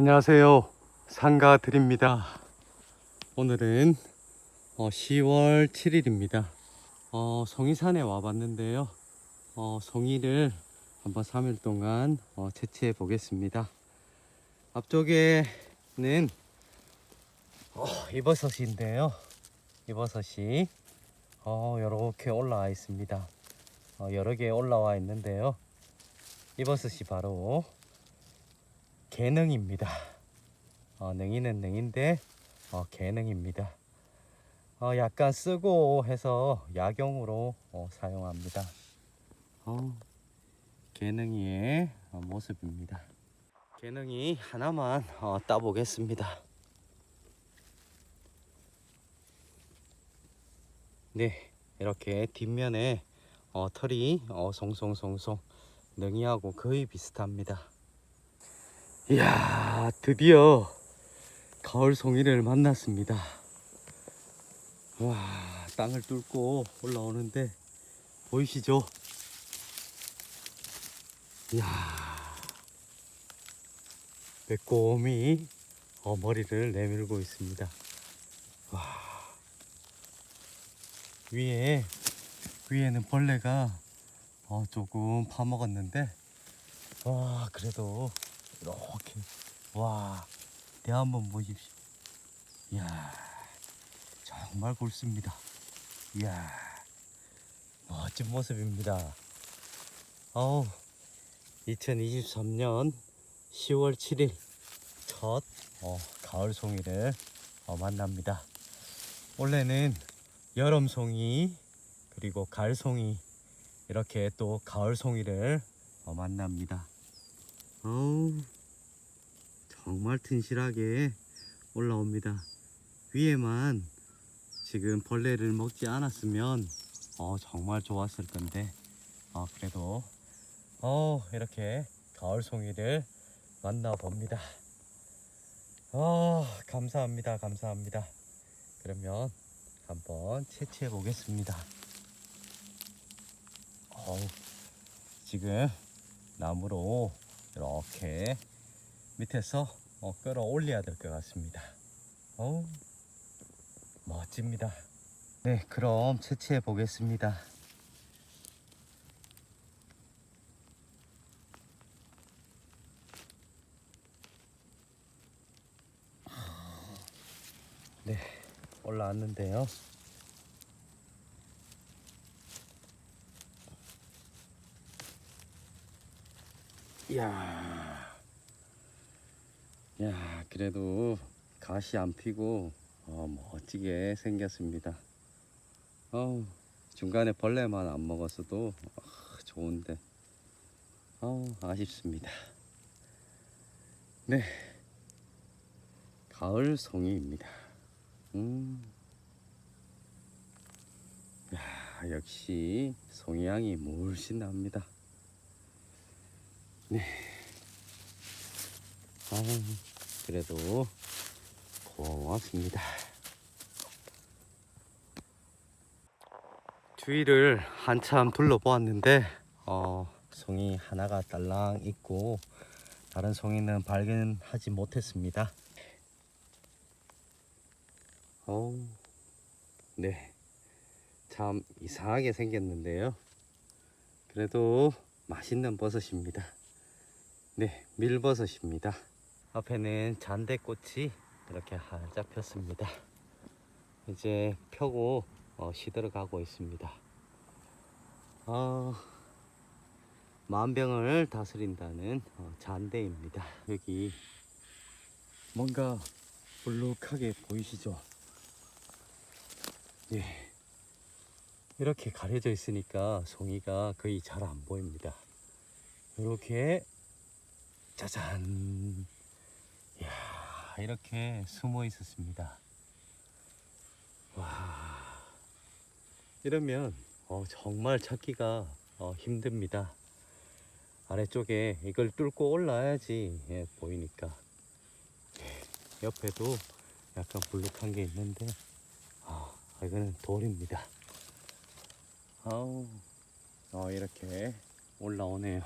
안녕하세요. 상가드립니다. 오늘은 어, 10월 7일입니다. 어, 송이산에 와봤는데요. 어, 송이를 한번 3일 동안 어, 채취해 보겠습니다. 앞쪽에는 어, 이버섯인데요. 이버섯이 어, 이렇게 올라와 있습니다. 어, 여러 개 올라와 있는데요. 이버섯이 바로 개능입니다. 어, 능이는 능인데 어, 개능입니다. 어, 약간 쓰고 해서 약용으로 어, 사용합니다. 어, 개능이의 어, 모습입니다. 개능이 하나만 어, 따보겠습니다. 네, 이렇게 뒷면에 어, 털이 어, 송송송송 능이하고 거의 비슷합니다. 이야, 드디어 가을 송이를 만났습니다. 와, 땅을 뚫고 올라오는데 보이시죠? 이야, 매꼼히 어, 머리를 내밀고 있습니다. 와, 위에 위에는 벌레가 어, 조금 파먹었는데 와 그래도 이렇게. 와대 한번 보십시오. 이야 정말 굵습니다. 이야 멋진 모습입니다. 어우 2023년 10월 7일 첫 어, 가을 송이를 어, 만납니다. 원래는 여름 송이 그리고 가을 송이 이렇게 또 가을 송이를 어, 만납니다. 어우, 정말 튼실하게 올라옵니다. 위에만 지금 벌레를 먹지 않았으면 어, 정말 좋았을 건데 어, 그래도 어, 이렇게 가을 송이를 만나봅니다. 어, 감사합니다. 감사합니다. 그러면 한번 채취해 보겠습니다. 어우, 지금 나무로 이렇게 밑에서 어, 끌어올려야 될 것 같습니다. 어우, 멋집니다. 네, 그럼 채취해 보겠습니다. 네, 올라왔는데요. 이야, 야, 그래도 가시 안 피고 어, 멋지게 생겼습니다. 어, 중간에 벌레만 안 먹었어도 어, 좋은데, 어, 아쉽습니다. 네, 가을 송이입니다. 음, 야, 역시 송이향이 물씬 납니다. 네. 아, 그래도 고맙습니다. 주위를 한참 둘러보았는데, 어, 송이 하나가 딸랑 있고, 다른 송이는 발견하지 못했습니다. 어우, 네. 참 이상하게 생겼는데요. 그래도 맛있는 버섯입니다. 네, 밀버섯입니다. 앞에는 잔대꽃이 이렇게 활짝 폈습니다. 이제 펴고 어, 시들어 가고 있습니다. 어, 만병을 다스린다는 어, 잔대입니다. 여기 뭔가 볼록하게 보이시죠? 예. 이렇게 가려져 있으니까 송이가 거의 잘 안 보입니다. 이렇게 짜잔. 이야, 이렇게 숨어 있었습니다. 와. 이러면 어, 정말 찾기가 어, 힘듭니다. 아래쪽에 이걸 뚫고 올라야지 예, 보이니까. 예, 옆에도 약간 불룩한 게 있는데, 아, 이거는 돌입니다. 아우, 어, 이렇게 올라오네요.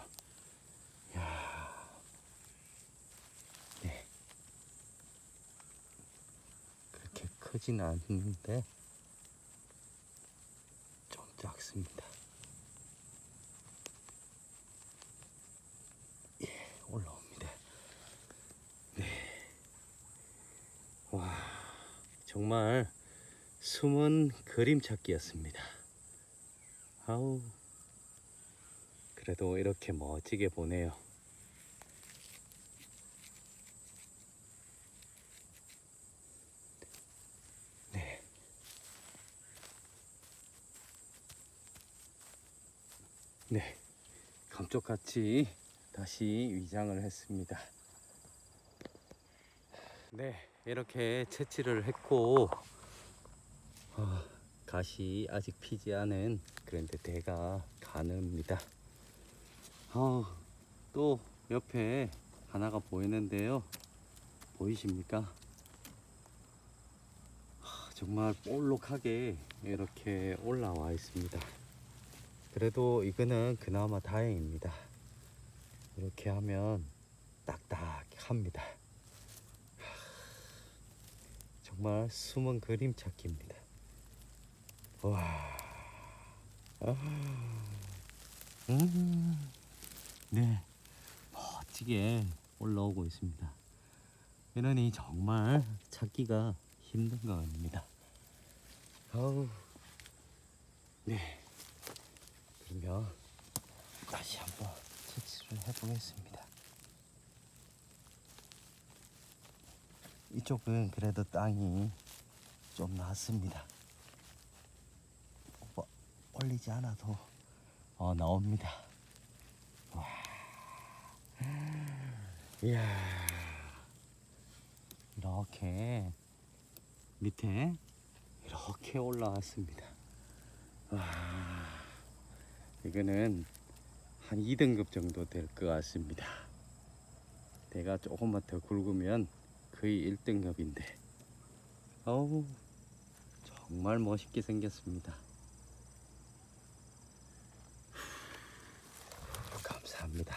이야. 네. 크진 않는데 좀 작습니다. 예, 올라옵니다. 네. 와, 정말 숨은 그림 찾기였습니다. 아우, 그래도 이렇게 멋지게 보네요. 네. 감쪽같이 다시 위장을 했습니다. 네. 이렇게 채취를 했고, 어, 가시 아직 피지 않은 그런데 대가 가능합니다. 어, 또 옆에 하나가 보이는데요. 보이십니까? 하, 정말 볼록하게 이렇게 올라와 있습니다. 그래도 이거는 그나마 다행입니다. 이렇게 하면 딱딱합니다. 하, 정말 숨은 그림 찾기입니다. 와, 아, 음, 네, 멋지게 올라오고 있습니다. 이러니 정말 찾기가 힘든 것 같습니다. 아우, 네. 그러면 다시 한번 채취를 해보겠습니다. 이쪽은 그래도 땅이 좀 낫습니다. 뭐, 올리지 않아도 어, 나옵니다. 와, 이야, 이렇게 밑에 이렇게 올라왔습니다. 와, 이거는 한 2등급 정도 될 것 같습니다. 내가 조금만 더 굵으면 거의 1등급인데, 어우, 정말 멋있게 생겼습니다. 감사합니다.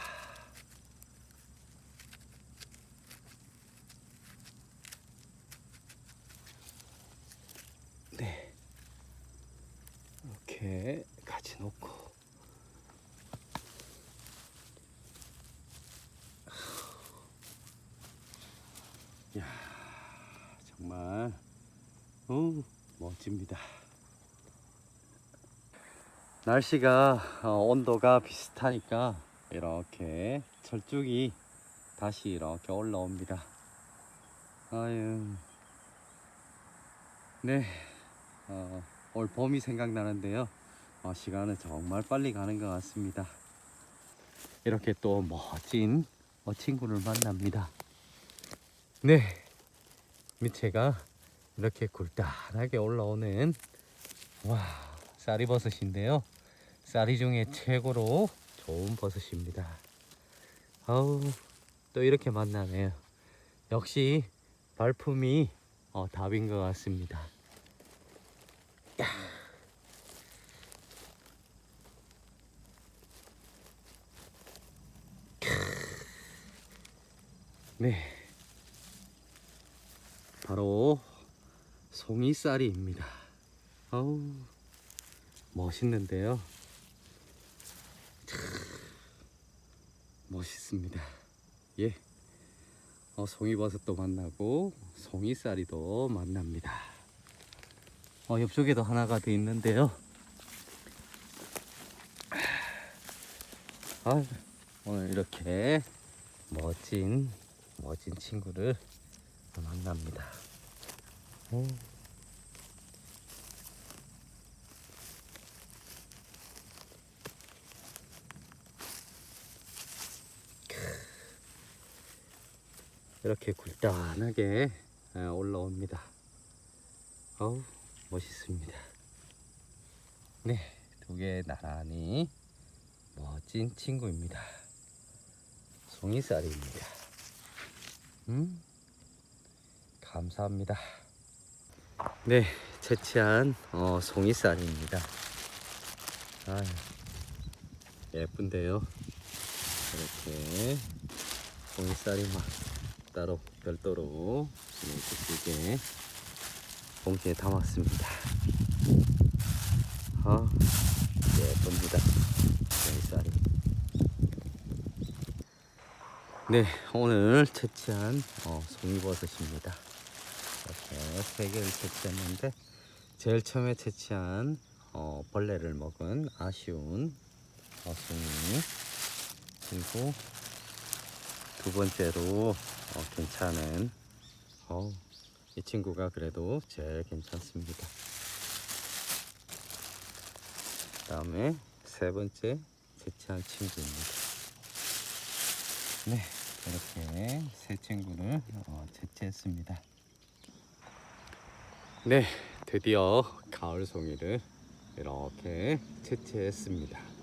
네. 이렇게 같이 놓고. 야 정말, 어 멋 집니다. 날씨가 어, 온도가 비슷하니까 이렇게 철쭉이 다시 이렇게 올라옵니다. 아유, 네, 어, 올 봄이 생각나는데요. 어, 시간은 정말 빨리 가는 것 같습니다. 이렇게 또 멋진 어, 친구를 만납니다. 네, 밑에가 이렇게 굴단하게 올라오는 와 쌀이 버섯인데요. 쌀이 중에 최고로 좋은 버섯입니다. 아우 또 이렇게 만나네요. 역시 발품이 어, 답인 것 같습니다. 야. 네. 바로 송이쌀이입니다. 아우 멋있는데요. 참, 멋있습니다. 예. 어, 송이버섯도 만나고 송이쌀이도 만납니다. 어, 옆쪽에도 하나가 더 있는데요. 아, 오늘 이렇게 멋진 멋진 친구를 만납니다. 오. 이렇게 굴단하게 에, 올라옵니다. 어우 멋있습니다. 네, 두 개 나란히 멋진 친구입니다. 송이쌀입니다. 음, 감사합니다. 네, 채취한 어, 송이쌀입니다. 아, 예쁜데요. 이렇게 송이쌀이 막 따로 별도로 이렇게 봉지에 담았습니다. 아, 예쁩니다. 이 쌀이. 네, 오늘 채취한 어, 송이버섯입니다. 이렇게 세 개를 채취했는데 제일 처음에 채취한 어, 벌레를 먹은 아쉬운 어, 송이 그리고 두 번째로 어, 괜찮은 어, 이 친구가 그래도 제일 괜찮습니다. 다음에 세 번째 채취한 친구입니다. 네, 이렇게 세 친구를 어, 채취했습니다. 네, 드디어 가을 송이를 이렇게 채취했습니다.